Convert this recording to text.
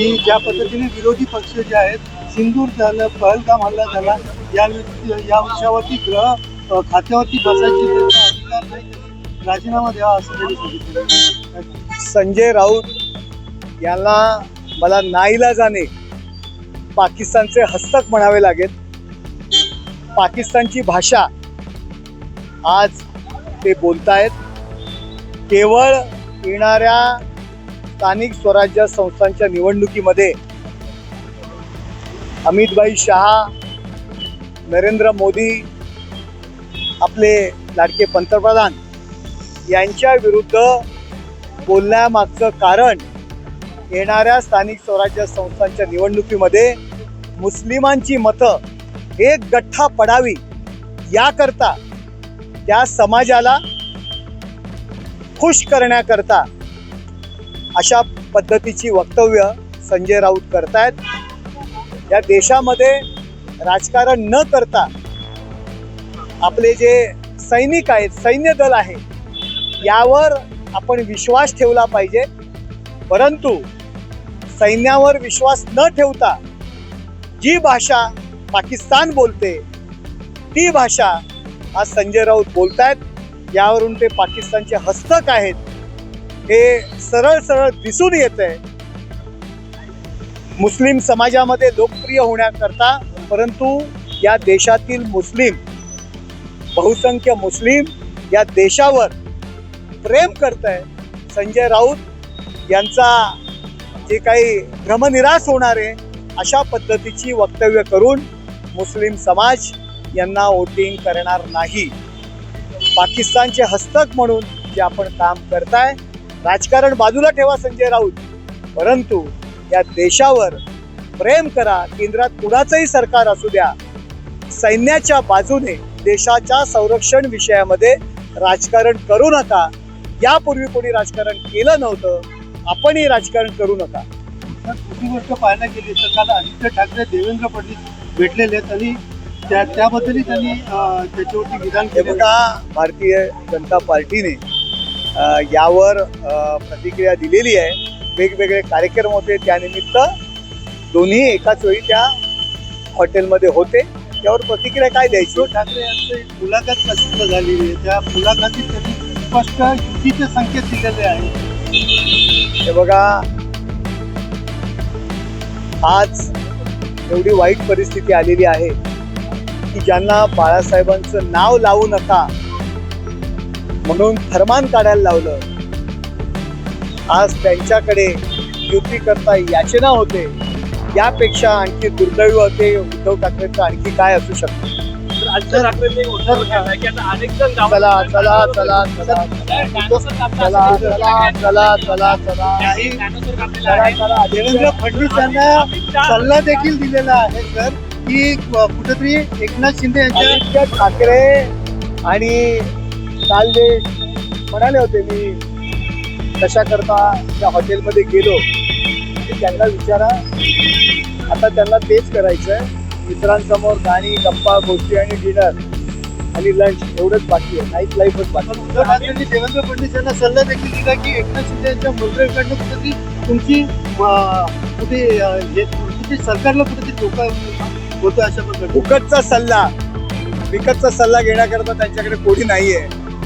की ज्या पद्धतीने विरोधी पक्ष जे आहेत सिंदूर झालं पहलगाम हल्ला झाला या या विषयावरती ग्रह खात्यावरती बसायची नाही राजीनामा द्यावा असं त्यांनी सांगितलं. संजय राऊत यांना मला नाईलाजाने पाकिस्तानचे हस्तक म्हणावे लागेल. पाकिस्तानची भाषा आज ते बोलतायत. केवळ येणाऱ्या स्थानिक स्वराज्य संस्थांच्या निवडणुकीमध्ये अमितभाई शहा नरेंद्र मोदी आपले लाडके पंतप्रधान यांच्या विरुद्ध बोलण्यामागचं कारण येणाऱ्या स्थानिक स्वराज्य संस्थांच्या निवडणुकीमध्ये मुस्लिमांची मतं एक गठ्ठा पडावी याकरता त्या समाजाला खुश करण्याकरता अशा पद्धतीची वक्तव्य संजय राऊत करतायत. या देशामध्ये राजकारण न करता आपले जे सैनिक आहेत सैन्य दल आहे यावर आपण विश्वास ठेवला पाहिजे. परंतु सैन्यावर विश्वास न ठेवता जी भाषा पाकिस्तान बोलते ती भाषा आज संजय राऊत बोलतायत. यावरून ते पाकिस्तानचे हस्तक आहेत. हे सरळ सरळ दिसून येत आहे मुस्लिम समाजामध्ये लोकप्रिय होण्याकरता परंतु या देशातील मुस्लिम बहुसंख्य मुस्लिम या देशावर प्रेम करत आहे संजय राऊत यांचा जे काही भ्रमनिराश होणार आहे अशा पद्धतीची वक्तव्य करून मुस्लिम समाज यांना वोटिंग करणार नाही. पाकिस्तानचे हस्तक म्हणून जे आपण काम करताय राजकारण बाजूला ठेवा संजय राऊत. परंतु या देशावर प्रेम करा केंद्रात कुणाचंही सरकार असू द्या. सैन्याच्या बाजूने देशाच्या संरक्षण विषयामध्ये राजकारण करू नका. यापूर्वी कोणी राजकारण केलं नव्हतं. आपणही राजकारण करू नका. दुसरी गोष्ट पाहायला गेली तर काल आदित्य ठाकरे देवेंद्र फडणवीस भेटलेले आहेत आणि त्या त्याबद्दलही त्यांनी त्याच्यावरती विधान केलं भारतीय जनता पार्टीने यावर प्रतिक्रिया दिलेली आहे. वेगवेगळे कार्यक्रम होते. त्यानिमित्त दोन्ही एकाच वेळी त्या हॉटेलमध्ये होते. त्यावर प्रतिक्रिया काय द्यायची? ठाकरे यांचं मुलाखत प्रसिद्ध झालेली आहे. त्या मुलाखतीत त्यांनी स्पष्ट युतीचे संकेत दिलेले आहेत. हे बघा. आज एवढी वाईट परिस्थिती आलेली आहे की ज्यांना बाळासाहेबांचं नाव लावू नका म्हणून फरमान काढायला लावलं. आज त्यांच्याकडे युती करता याचना होते. यापेक्षा आणखी दुर्दैव होते उद्धव ठाकरेंचं आणखी काय असू शकतं? चला चला चला चला. चला देवेंद्र फडणवीस यांना सल्ला देखील दिलेला आहे सर की कुठेतरी एकनाथ शिंदे यांच्या ठाकरे आणि काल जे म्हणाले होते मी कशा करता त्या हॉटेलमध्ये गेलो? त्यांना विचारा. आता त्यांना तेच करायचं आहे मित्रांसमोर गाणी गप्पा गोष्टी आणि डिनर आणि लंच एवढंच बाकी आहे. नाईट लाईफच बाकी उद्धव ठाकरेंनी देवेंद्र फडणवीस यांना सल्ला देखील दिला की एकनाथ शिंदे यांच्या मुलगाकडनं कुठेतरी तुमची कुठे कुठे सरकारला कुठेतरी धोका होतो अशा प्रकारे फुकटचा सल्ला विकतचा सल्ला घेण्याकरता त्यांच्याकडे कोणी नाहीये.